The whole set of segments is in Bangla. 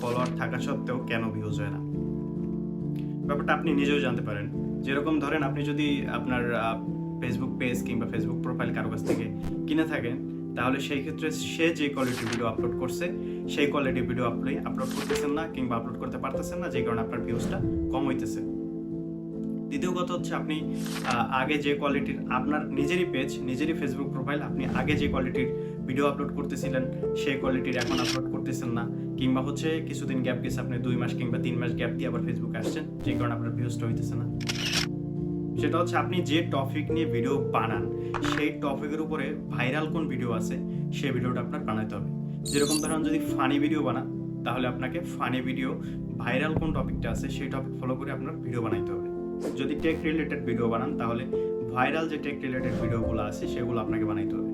ফলোয়ার থাকা সত্ত্বেও কেন ভিউজ হয় না? ব্যাপারটা আপনি নিজেও জানতে পারেন। যেরকম ধরেন আপনি যদি আপনার ফেসবুক পেজ কিংবা ফেসবুক প্রোফাইল কারও কাছ থেকে কিনে থাকেন, তাহলে সেই ক্ষেত্রে সে যে কোয়ালিটি ভিডিও আপলোড করছে, সেই কোয়ালিটি ভিডিও আপনি আপলোড করতেছেন না কিংবা আপলোড করতে পারতেছেন না, যে কারণে আপনার ভিউজটা কম হইতেছে। দ্বিতীয় কথা হচ্ছে আপনি আগে যে কোয়ালিটির আপনার নিজেরই পেজ নিজেরই ফেসবুক প্রোফাইল আপনি আগে যে কোয়ালিটির ভিডিও আপলোড করতেছিলেন, সেই কোয়ালিটির এখন আপলোড করতেছেন না। কিংবা হচ্ছে কিছুদিন গ্যাপ গেছে, আপনি দুই মাস কিংবা তিন মাস গ্যাপ দিয়ে আবার ফেসবুকে আসছেন, যে কারণে আপনার ভিউজটা হইতেছে না। সেটা হচ্ছে আপনি যে টপিক নিয়ে ভিডিও বানান, সেই টপিকের উপরে ভাইরাল কোন ভিডিও আছে, সেই ভিডিওটা আপনার বানাতে হবে। যেরকম ধরেন যদি ফানি ভিডিও বানান, তাহলে আপনাকে ফানি ভিডিও ভাইরাল কোন টপিকটা আছে, সেই টপিক ফলো করে আপনার ভিডিও বানাইতে হবে। যদি টেক রিলেটেড ভিডিও বানান, তাহলে ভাইরাল যে টেক রিলেটেড ভিডিওগুলো আছে, সেগুলো আপনাকে বানাইতে হবে।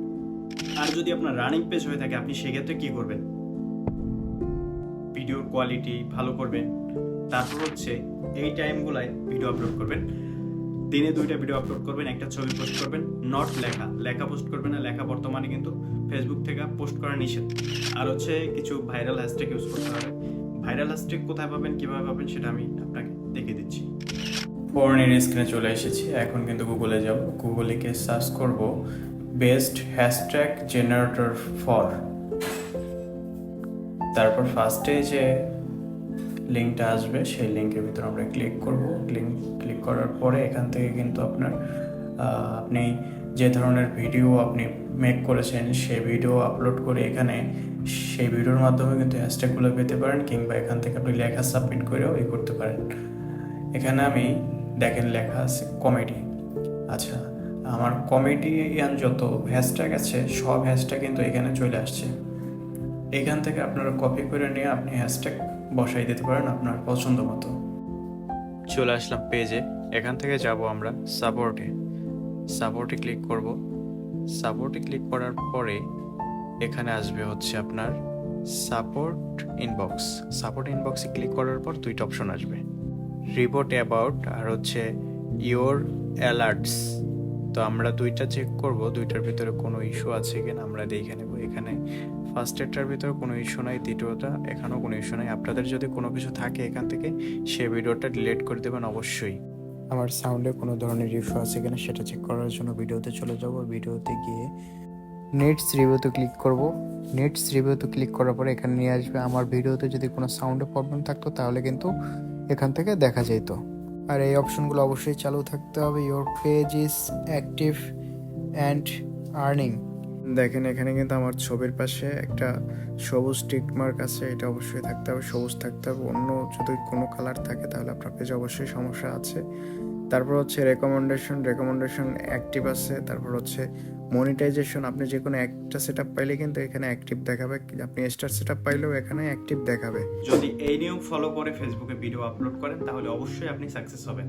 আর যদি আপনার রানিং পেজ হয়ে থাকে, আপনি সেক্ষেত্রে কি করবেন? ভিডিওর কোয়ালিটি ভালো করবেন। তারপর হচ্ছে, এই টাইমগুলায় ভিডিও আপলোড করবেন। দিনে দুইটা ভিডিও আপলোড করবেন, একটা ছবি পোস্ট করবেন নট লেখা। লেখা পোস্ট করবেন না, লেখা বর্তমানে কিন্তু ফেসবুক থেকে পোস্ট করা নিষেধ। আর হচ্ছে, কিছু ভাইরাল হ্যাশট্যাগ ইউজ করতে হবে। ভাইরাল হ্যাশট্যাগ কোথায় পাবেন, কীভাবে পাবেন, সেটা আমি আপনাকে দেখিয়ে দিচ্ছি। ফোনের স্ক্রিনে চলে এসেছি। এখন কিন্তু গুগলে যাব। গুগলে গিয়ে সার্চ করব। বেস্ট হ্যাশট্যাগ জেনারেটর ফর তারপর ফার্স্টে যে লিঙ্কটা আসবে, সেই লিঙ্কের ভিতরে আমরা ক্লিক করব। লিঙ্ক ক্লিক করার পরে এখান থেকে কিন্তু আপনার আপনি যে ধরনের ভিডিও আপনি মেক করেছেন, সেই ভিডিও আপলোড করে এখানে সেই ভিডিওর মাধ্যমে কিন্তু হ্যাশট্যাগুলো পেতে পারেন কিংবা এখান থেকে আপনি লেখা সাবমিট করেও এ করতে পারেন। এখানে আমি, দেখেন লেখা আছে কমেডি আচ্ছা। আমার কমেডিয়ান যত হ্যাশট্যাগ আছে, সব হ্যাশট্যাগ কিন্তু এখানে চলে আসছে। এখান থেকে আপনারা কপি করে নিয়ে আপনি হ্যাশট্যাগ বসাই দিতে পারেন আপনার পছন্দ মতো। চলে আসলাম পেজে এখান থেকে যাব আমরা সাপোর্টে সাপোর্টে ক্লিক করব। সাপোর্টে ক্লিক করার পরে এখানে আসবে হচ্ছে আপনার সাপোর্ট ইনবক্স সাপোর্ট ইনবক্সে ক্লিক করার পর দুইটা অপশন আসবে। রিপোর্ট অ্যাবাউট আর হচ্ছে ইওর অ্যালার্টস তো আমরা দুইটা চেক করব, দুইটার ভিতরে কোনো ইস্যু আছে কিনা আমরা দেখে নেব। এখানে ফার্স্ট এডটার ভিতরে কোনো ইস্যু নাই, দ্বিতীয়টা এখানেও কোনো ইস্যু নাই। আপনাদের যদি কোনো কিছু থাকে এখান থেকে, সে ভিডিওটা ডিলিট করে দেবেন অবশ্যই। আমার সাউন্ডে কোনো ধরনের ইস্যু আছে কিনা সেটা চেক করার জন্য ভিডিওতে চলে যাব। ভিডিওতে গিয়ে নেটস রিভিউতে ক্লিক করব। নেটস রিভিউতে ক্লিক করার পরে এখানে নিয়ে আসবে। আমার ভিডিওতে যদি কোনো সাউন্ডে প্রবলেম থাকতো তাহলে কিন্তু এখান থেকে দেখা যেত আর এই অপশনগুলো অবশ্যই চালু থাকতে হবে। Your page is active and earning দেখেন, এখানে কিন্তু আমার ছবির পাশে একটা সবুজ টিক মার্ক আছে, এটা অবশ্যই থাকতে হবে, সবুজ থাকতে হবে, অন্য যদি কোনো কালার থাকে তাহলে আপনার পেজে অবশ্যই সমস্যা আছে। তারপর হচ্ছে রেকমেন্ডেশন রেকমেন্ডেশন অ্যাক্টিভ আছে, তারপর হচ্ছে মনিটাইজেশন আপনি যে কোনো একটা সেট আপ পাইলে কিন্তু এখানে অ্যাক্টিভ দেখাবে, আপনি স্টার সেট আপ পাইলেও এখানে অ্যাক্টিভ দেখাবে। যদি এই নিয়ম ফলো করে ফেসবুকে ভিডিও আপলোড করেন, তাহলে অবশ্যই আপনি সাকসেস হবেন।